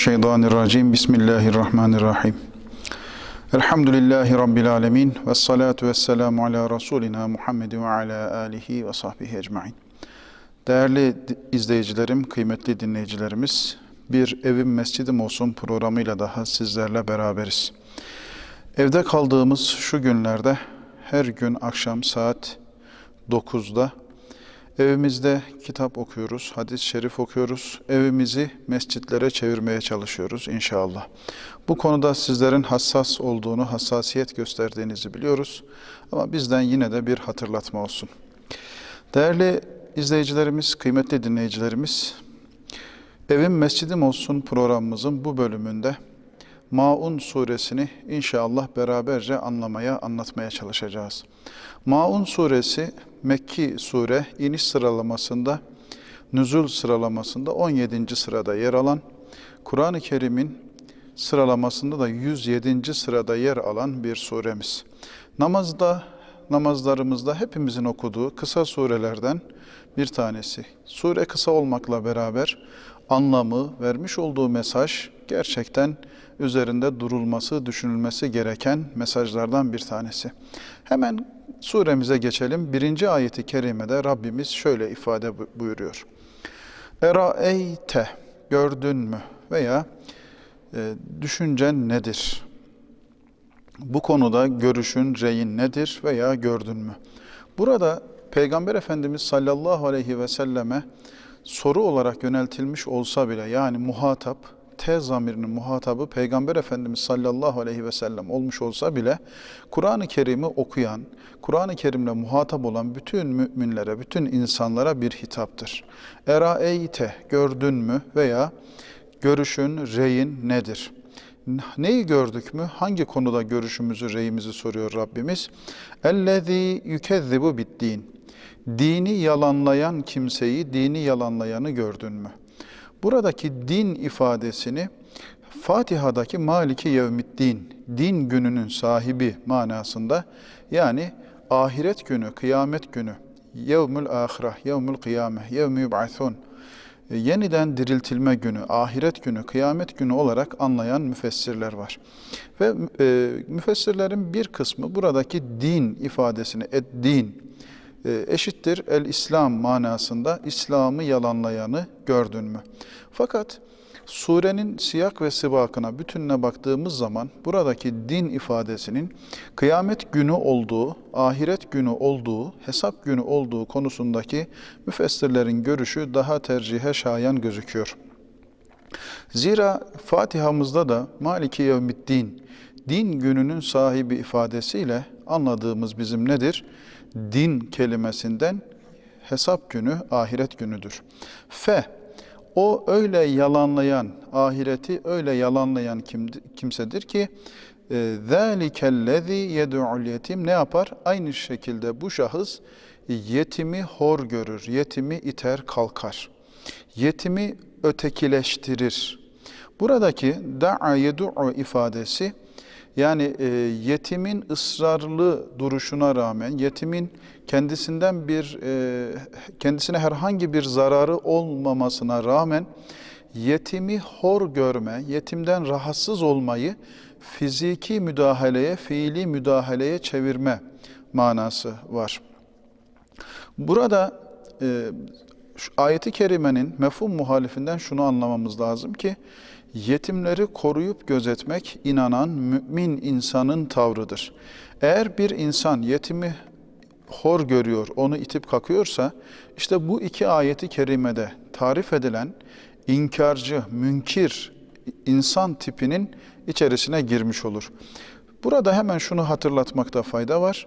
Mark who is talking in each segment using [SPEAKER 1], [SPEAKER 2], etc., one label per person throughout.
[SPEAKER 1] mineşşeytanirracim. Bismillahirrahmanirrahim. Elhamdülillahi Rabbil alemin. Ve salatu ve selamu ala Resulina Muhammed ve ala alihi ve sahbihi ecmain. Değerli izleyicilerim, kıymetli dinleyicilerimiz, bir evim mescidim olsun programıyla daha sizlerle beraberiz. Evde kaldığımız şu günlerde her gün akşam saat 9'da Evimizde kitap okuyoruz, hadis-i şerif okuyoruz. Evimizi mescitlere çevirmeye çalışıyoruz inşallah. Bu konuda sizlerin hassas olduğunu, hassasiyet gösterdiğinizi biliyoruz. Ama bizden yine de bir hatırlatma olsun. Değerli izleyicilerimiz, kıymetli dinleyicilerimiz, Evim Mescidim Olsun programımızın bu bölümünde Maun suresini inşallah beraberce anlamaya, anlatmaya çalışacağız. Maun suresi Mekki sure iniş sıralamasında, nüzul sıralamasında 17. sırada yer alan, Kur'an-ı Kerim'in sıralamasında da 107. sırada yer alan bir suremiz. Namazda, namazlarımızda hepimizin okuduğu kısa surelerden bir tanesi. Sure kısa olmakla beraber anlamı, vermiş olduğu mesaj gerçekten üzerinde durulması, düşünülmesi gereken mesajlardan bir tanesi. Hemen suremize geçelim. Birinci ayeti kerimede Rabbimiz şöyle ifade buyuruyor. Eraeyte, gördün mü? Veya e, düşüncen nedir? Bu konuda görüşün, reyin nedir veya gördün mü? Burada Peygamber Efendimiz sallallahu aleyhi ve selleme soru olarak yöneltilmiş olsa bile yani muhatap T zamirinin muhatabı Peygamber Efendimiz sallallahu aleyhi ve sellem olmuş olsa bile Kur'an-ı Kerim'i okuyan, Kur'an-ı Kerim'le muhatap olan bütün müminlere, bütün insanlara bir hitaptır. Eraeyte gördün mü veya görüşün, reyin nedir? Neyi gördük mü? Hangi konuda görüşümüzü, reyimizi soruyor Rabbimiz? Ellezî yükezzibu bid-din. Dini yalanlayan kimseyi, dini yalanlayanı gördün mü? Buradaki din ifadesini Fatiha'daki Maliki Yevmiddin, din gününün sahibi manasında yani ahiret günü, kıyamet günü, yevmül ahireh, yevmül kıyame, yevmü yub'athun, yeniden diriltilme günü, ahiret günü, kıyamet günü olarak anlayan müfessirler var. Ve e, müfessirlerin bir kısmı buradaki din ifadesini, ed-din, e, eşittir el-İslam manasında İslam'ı yalanlayanı gördün mü? Fakat surenin siyak ve sibakına bütününe baktığımız zaman buradaki din ifadesinin kıyamet günü olduğu, ahiret günü olduğu, hesap günü olduğu konusundaki müfessirlerin görüşü daha tercihe şayan gözüküyor. Zira Fatiha'mızda da Maliki Yevmiddin, din gününün sahibi ifadesiyle anladığımız bizim nedir? din kelimesinden hesap günü, ahiret günüdür. Fe, o öyle yalanlayan, ahireti öyle yalanlayan kim, kimsedir ki ذَٰلِكَ الَّذ۪ي يَدُعُ yetim Ne yapar? Aynı şekilde bu şahıs yetimi hor görür, yetimi iter kalkar. Yetimi ötekileştirir. Buradaki da'a yedu'u ifadesi yani e, yetimin ısrarlı duruşuna rağmen, yetimin kendisinden bir e, kendisine herhangi bir zararı olmamasına rağmen yetimi hor görme, yetimden rahatsız olmayı fiziki müdahaleye, fiili müdahaleye çevirme manası var. Burada e, ayeti kerimenin mefhum muhalifinden şunu anlamamız lazım ki yetimleri koruyup gözetmek inanan mümin insanın tavrıdır. Eğer bir insan yetimi hor görüyor, onu itip kakıyorsa, işte bu iki ayeti kerimede tarif edilen inkarcı, münkir insan tipinin içerisine girmiş olur. Burada hemen şunu hatırlatmakta fayda var.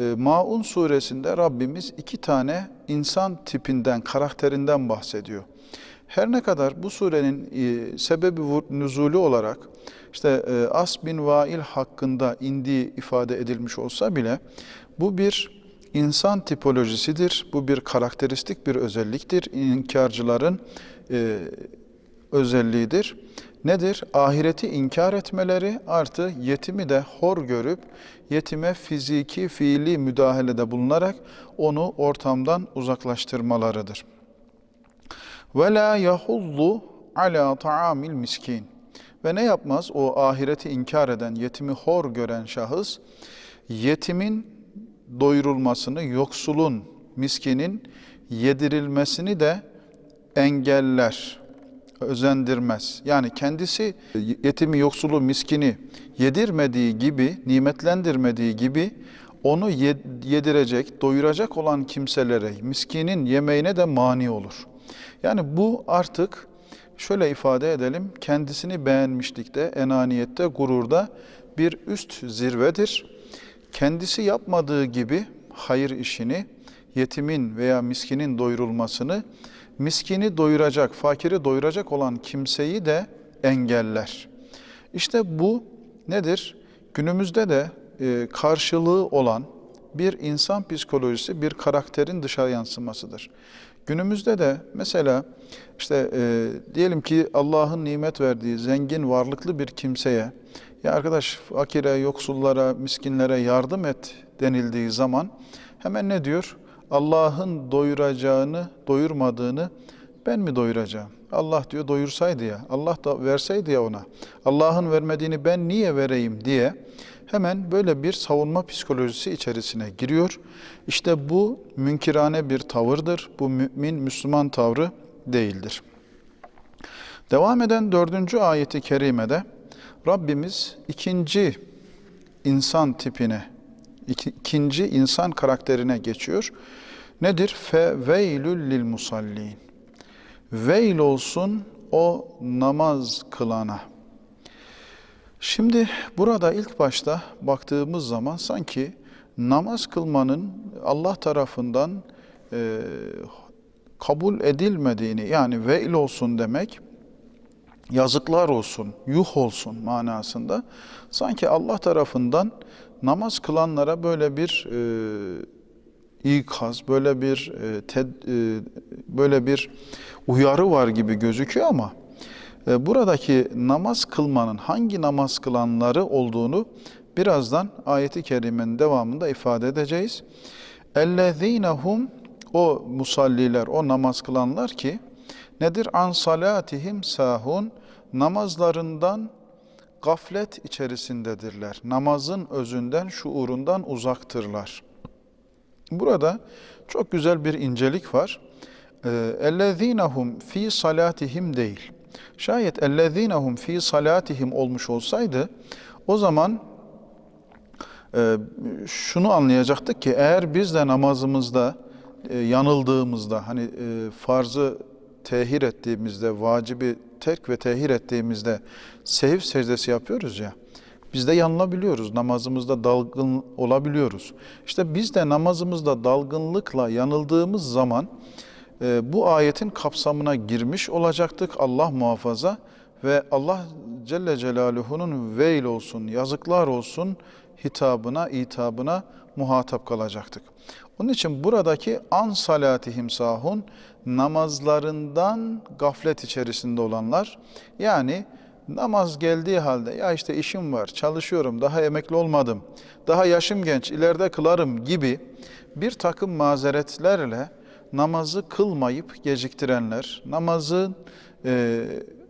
[SPEAKER 1] Ee, Maun suresinde Rabbimiz iki tane insan tipinden, karakterinden bahsediyor. Her ne kadar bu surenin e, sebebi nüzulü olarak işte e, As bin Vail hakkında indiği ifade edilmiş olsa bile bu bir insan tipolojisidir. Bu bir karakteristik bir özelliktir. İnkarcıların e, özelliğidir. Nedir? Ahireti inkar etmeleri artı yetimi de hor görüp yetime fiziki, fiili müdahalede bulunarak onu ortamdan uzaklaştırmalarıdır. Ve la yahullu ala ta'amil miskin. Ve ne yapmaz o ahireti inkar eden, yetimi hor gören şahıs yetimin doyurulmasını, yoksulun, miskinin yedirilmesini de engeller, özendirmez. Yani kendisi yetimi, yoksulu, miskini yedirmediği gibi, nimetlendirmediği gibi onu yedirecek, doyuracak olan kimselere, miskinin yemeğine de mani olur. Yani bu artık şöyle ifade edelim, kendisini beğenmişlikte, enaniyette, gururda bir üst zirvedir. Kendisi yapmadığı gibi hayır işini, yetimin veya miskinin doyurulmasını, miskini doyuracak, fakiri doyuracak olan kimseyi de engeller. İşte bu nedir? Günümüzde de e, karşılığı olan bir insan psikolojisi, bir karakterin dışarı yansımasıdır. Günümüzde de mesela işte e, diyelim ki Allah'ın nimet verdiği zengin, varlıklı bir kimseye ya arkadaş fakire, yoksullara, miskinlere yardım et denildiği zaman hemen ne diyor? Allah'ın doyuracağını, doyurmadığını ben mi doyuracağım? Allah diyor doyursaydı ya, Allah da verseydi ya ona. Allah'ın vermediğini ben niye vereyim diye hemen böyle bir savunma psikolojisi içerisine giriyor. İşte bu münkirane bir tavırdır. Bu mümin, Müslüman tavrı değildir. Devam eden dördüncü ayeti kerimede Rabbimiz ikinci insan tipine, ikinci insan karakterine geçiyor. Nedir? Fe veylül lil musallin. Veil olsun o namaz kılana. Şimdi burada ilk başta baktığımız zaman sanki namaz kılmanın Allah tarafından e, kabul edilmediğini yani veil olsun demek yazıklar olsun, yuh olsun manasında sanki Allah tarafından namaz kılanlara böyle bir e, ikaz, böyle bir e, ted, e, böyle bir uyarı var gibi gözüküyor ama buradaki namaz kılmanın hangi namaz kılanları olduğunu birazdan ayeti kerimenin devamında ifade edeceğiz. Ellezinehum o musalliler, o namaz kılanlar ki nedir? An salatihim sahun namazlarından gaflet içerisindedirler. Namazın özünden, şuurundan uzaktırlar. Burada çok güzel bir incelik var. Ee, ellezinehum fi salatihim değil. Şayet ellezinehum fi salatihim olmuş olsaydı o zaman e, şunu anlayacaktık ki eğer biz de namazımızda e, yanıldığımızda hani e, farzı tehir ettiğimizde, vacibi terk ve tehir ettiğimizde sehiv secdesi yapıyoruz ya. Biz de yanılabiliyoruz, namazımızda dalgın olabiliyoruz. İşte biz de namazımızda dalgınlıkla yanıldığımız zaman bu ayetin kapsamına girmiş olacaktık Allah muhafaza ve Allah Celle Celaluhu'nun veil olsun, yazıklar olsun hitabına, itabına muhatap kalacaktık. Onun için buradaki an salatihim sahun namazlarından gaflet içerisinde olanlar yani namaz geldiği halde ya işte işim var, çalışıyorum, daha emekli olmadım, daha yaşım genç, ileride kılarım gibi bir takım mazeretlerle namazı kılmayıp geciktirenler, namazın e,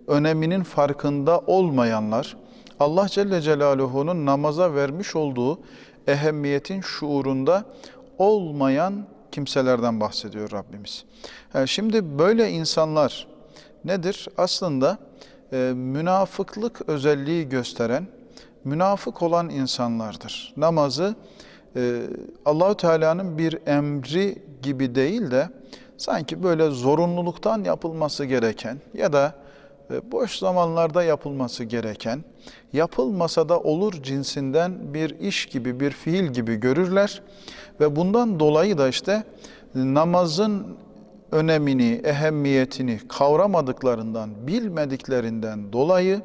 [SPEAKER 1] öneminin farkında olmayanlar, Allah Celle Celaluhu'nun namaza vermiş olduğu ehemmiyetin şuurunda olmayan kimselerden bahsediyor Rabbimiz. Yani şimdi böyle insanlar nedir? Aslında e, münafıklık özelliği gösteren, münafık olan insanlardır. Namazı e, Allahü Teala'nın bir emri gibi değil de sanki böyle zorunluluktan yapılması gereken ya da e, boş zamanlarda yapılması gereken, yapılmasa da olur cinsinden bir iş gibi, bir fiil gibi görürler ve bundan dolayı da işte namazın önemini, ehemmiyetini kavramadıklarından, bilmediklerinden dolayı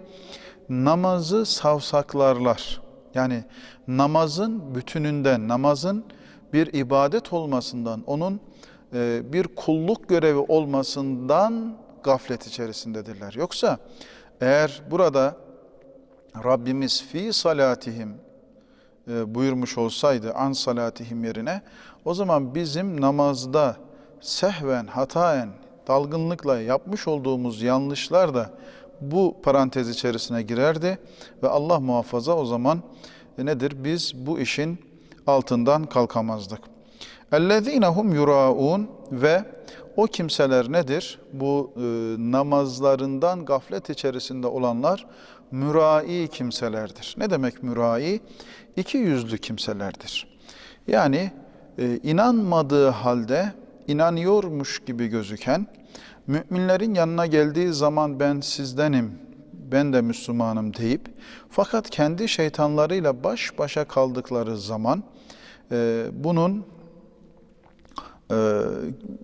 [SPEAKER 1] namazı savsaklarlar. Yani namazın bütününden, namazın bir ibadet olmasından, onun e, bir kulluk görevi olmasından gaflet içerisindedirler. Yoksa eğer burada Rabbimiz fi salatihim e, buyurmuş olsaydı an salatihim yerine o zaman bizim namazda sehven, hataen dalgınlıkla yapmış olduğumuz yanlışlar da bu parantez içerisine girerdi ve Allah muhafaza o zaman e, nedir? Biz bu işin altından kalkamazdık. اَلَّذ۪ينَ hum yuraun ve o kimseler nedir? Bu e, namazlarından gaflet içerisinde olanlar mürai kimselerdir. Ne demek mürai? İki yüzlü kimselerdir. Yani e, inanmadığı halde inanıyormuş gibi gözüken, müminlerin yanına geldiği zaman ben sizdenim, ben de Müslümanım deyip, fakat kendi şeytanlarıyla baş başa kaldıkları zaman e, bunun e,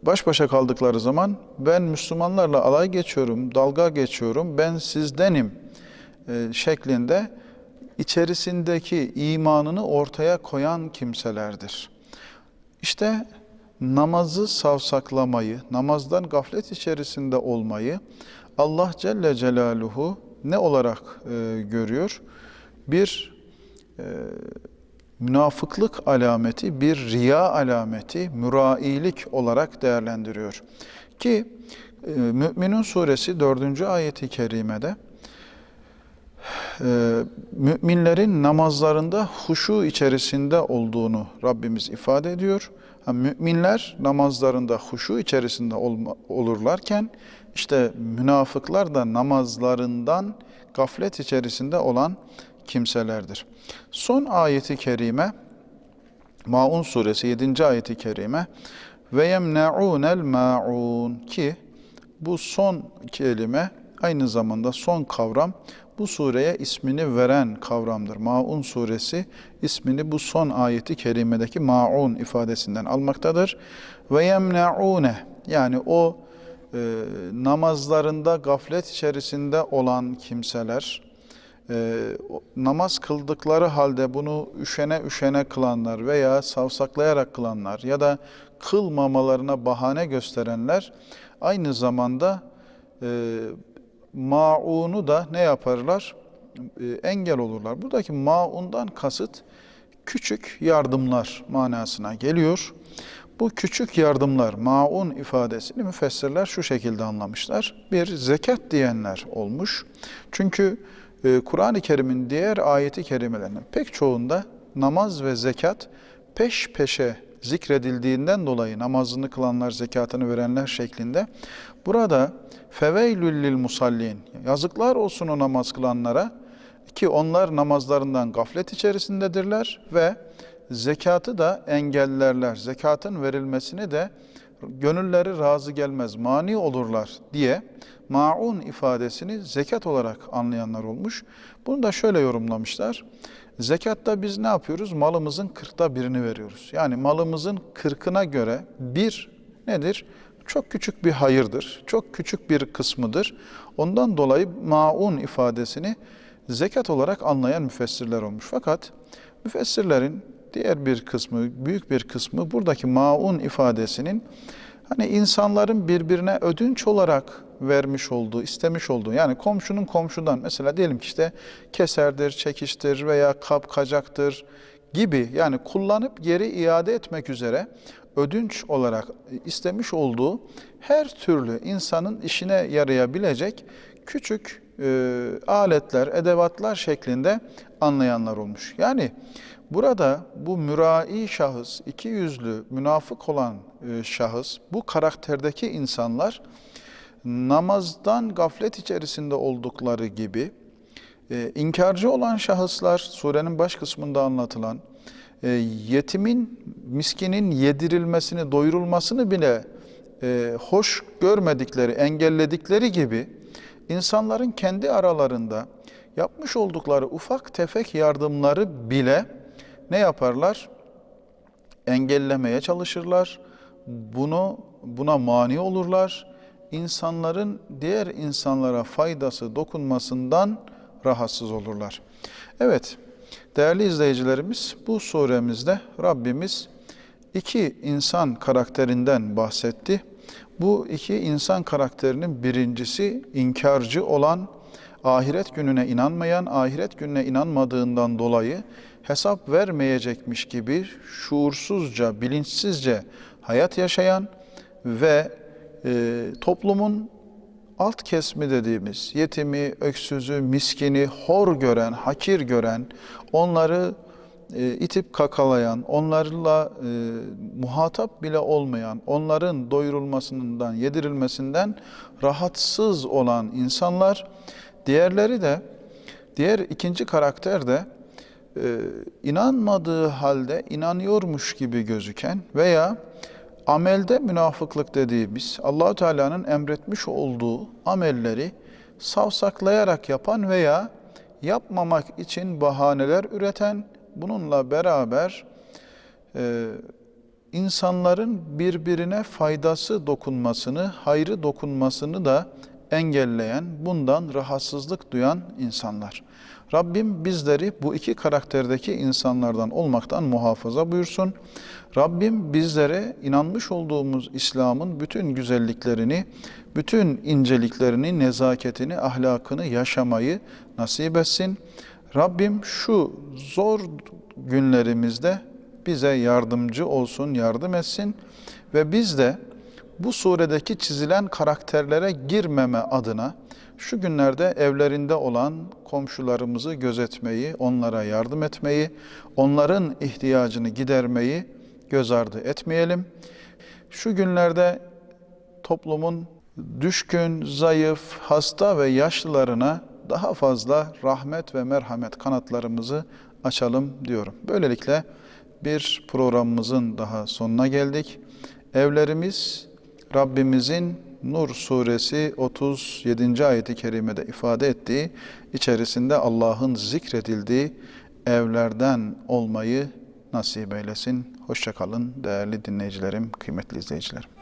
[SPEAKER 1] baş başa kaldıkları zaman ben Müslümanlarla alay geçiyorum, dalga geçiyorum, ben sizdenim e, şeklinde içerisindeki imanını ortaya koyan kimselerdir. İşte namazı savsaklamayı, namazdan gaflet içerisinde olmayı Allah Celle Celaluhu ne olarak e, görüyor? Bir e, münafıklık alameti, bir riya alameti, mürailik olarak değerlendiriyor. Ki e, Mü'minun suresi 4. ayeti kerimede e, müminlerin namazlarında huşu içerisinde olduğunu Rabbimiz ifade ediyor. Ha, müminler namazlarında huşu içerisinde olurlarken işte münafıklar da namazlarından gaflet içerisinde olan kimselerdir. Son ayeti kerime Maun suresi 7. ayeti kerime ve yemna'unel ma'un ki bu son kelime aynı zamanda son kavram bu sureye ismini veren kavramdır. Maun suresi ismini bu son ayeti kerimedeki maun ifadesinden almaktadır. Ve yemnaune yani o e, namazlarında gaflet içerisinde olan kimseler, e, namaz kıldıkları halde bunu üşene üşene kılanlar veya savsaklayarak kılanlar ya da kılmamalarına bahane gösterenler aynı zamanda e, maunu da ne yaparlar? E, engel olurlar. Buradaki maundan kasıt küçük yardımlar manasına geliyor. Bu küçük yardımlar, maun ifadesini müfessirler şu şekilde anlamışlar. Bir, zekat diyenler olmuş. Çünkü e, Kur'an-ı Kerim'in diğer ayeti kerimelerinin pek çoğunda namaz ve zekat peş peşe zikredildiğinden dolayı namazını kılanlar, zekatını verenler şeklinde burada feveylül lil musallin yazıklar olsun o namaz kılanlara ki onlar namazlarından gaflet içerisindedirler ve zekatı da engellerler. Zekatın verilmesini de gönülleri razı gelmez, mani olurlar diye maun ifadesini zekat olarak anlayanlar olmuş. Bunu da şöyle yorumlamışlar. Zekatta biz ne yapıyoruz? Malımızın kırkta birini veriyoruz. Yani malımızın kırkına göre bir nedir? Çok küçük bir hayırdır. Çok küçük bir kısmıdır. Ondan dolayı maun ifadesini zekat olarak anlayan müfessirler olmuş. Fakat müfessirlerin diğer bir kısmı, büyük bir kısmı buradaki maun ifadesinin hani insanların birbirine ödünç olarak vermiş olduğu, istemiş olduğu yani komşunun komşudan mesela diyelim ki işte keserdir, çekiştir veya kap kacaktır gibi yani kullanıp geri iade etmek üzere ödünç olarak istemiş olduğu her türlü insanın işine yarayabilecek küçük e, aletler, edevatlar şeklinde anlayanlar olmuş. Yani burada bu mürai şahıs, iki yüzlü, münafık olan e, şahıs, bu karakterdeki insanlar namazdan gaflet içerisinde oldukları gibi e, inkarcı olan şahıslar surenin baş kısmında anlatılan e, yetimin, miskinin yedirilmesini, doyurulmasını bile hoş görmedikleri, engelledikleri gibi insanların kendi aralarında yapmış oldukları ufak tefek yardımları bile ne yaparlar? Engellemeye çalışırlar. Bunu buna mani olurlar. İnsanların diğer insanlara faydası dokunmasından rahatsız olurlar. Evet, değerli izleyicilerimiz bu suremizde Rabbimiz iki insan karakterinden bahsetti. Bu iki insan karakterinin birincisi inkarcı olan, ahiret gününe inanmayan, ahiret gününe inanmadığından dolayı hesap vermeyecekmiş gibi şuursuzca, bilinçsizce hayat yaşayan ve e, toplumun alt kesmi dediğimiz yetimi, öksüzü, miskini hor gören, hakir gören, onları e, itip kakalayan, onlarla e, muhatap bile olmayan, onların doyurulmasından, yedirilmesinden rahatsız olan insanlar, diğerleri de, diğer ikinci karakter de e, inanmadığı halde inanıyormuş gibi gözüken veya amelde münafıklık dediğimiz Allahu Teala'nın emretmiş olduğu amelleri savsaklayarak yapan veya yapmamak için bahaneler üreten bununla beraber e, insanların birbirine faydası dokunmasını, hayrı dokunmasını da engelleyen, bundan rahatsızlık duyan insanlar. Rabbim bizleri bu iki karakterdeki insanlardan olmaktan muhafaza buyursun. Rabbim bizlere inanmış olduğumuz İslam'ın bütün güzelliklerini, bütün inceliklerini, nezaketini, ahlakını yaşamayı nasip etsin. Rabbim şu zor günlerimizde bize yardımcı olsun, yardım etsin ve biz de bu suredeki çizilen karakterlere girmeme adına şu günlerde evlerinde olan komşularımızı gözetmeyi, onlara yardım etmeyi, onların ihtiyacını gidermeyi göz ardı etmeyelim. Şu günlerde toplumun düşkün, zayıf, hasta ve yaşlılarına daha fazla rahmet ve merhamet kanatlarımızı açalım diyorum. Böylelikle bir programımızın daha sonuna geldik. Evlerimiz Rabbimizin Nur suresi 37. ayeti kerimede ifade ettiği içerisinde Allah'ın zikredildiği evlerden olmayı nasip eylesin. Hoşçakalın değerli dinleyicilerim, kıymetli izleyicilerim.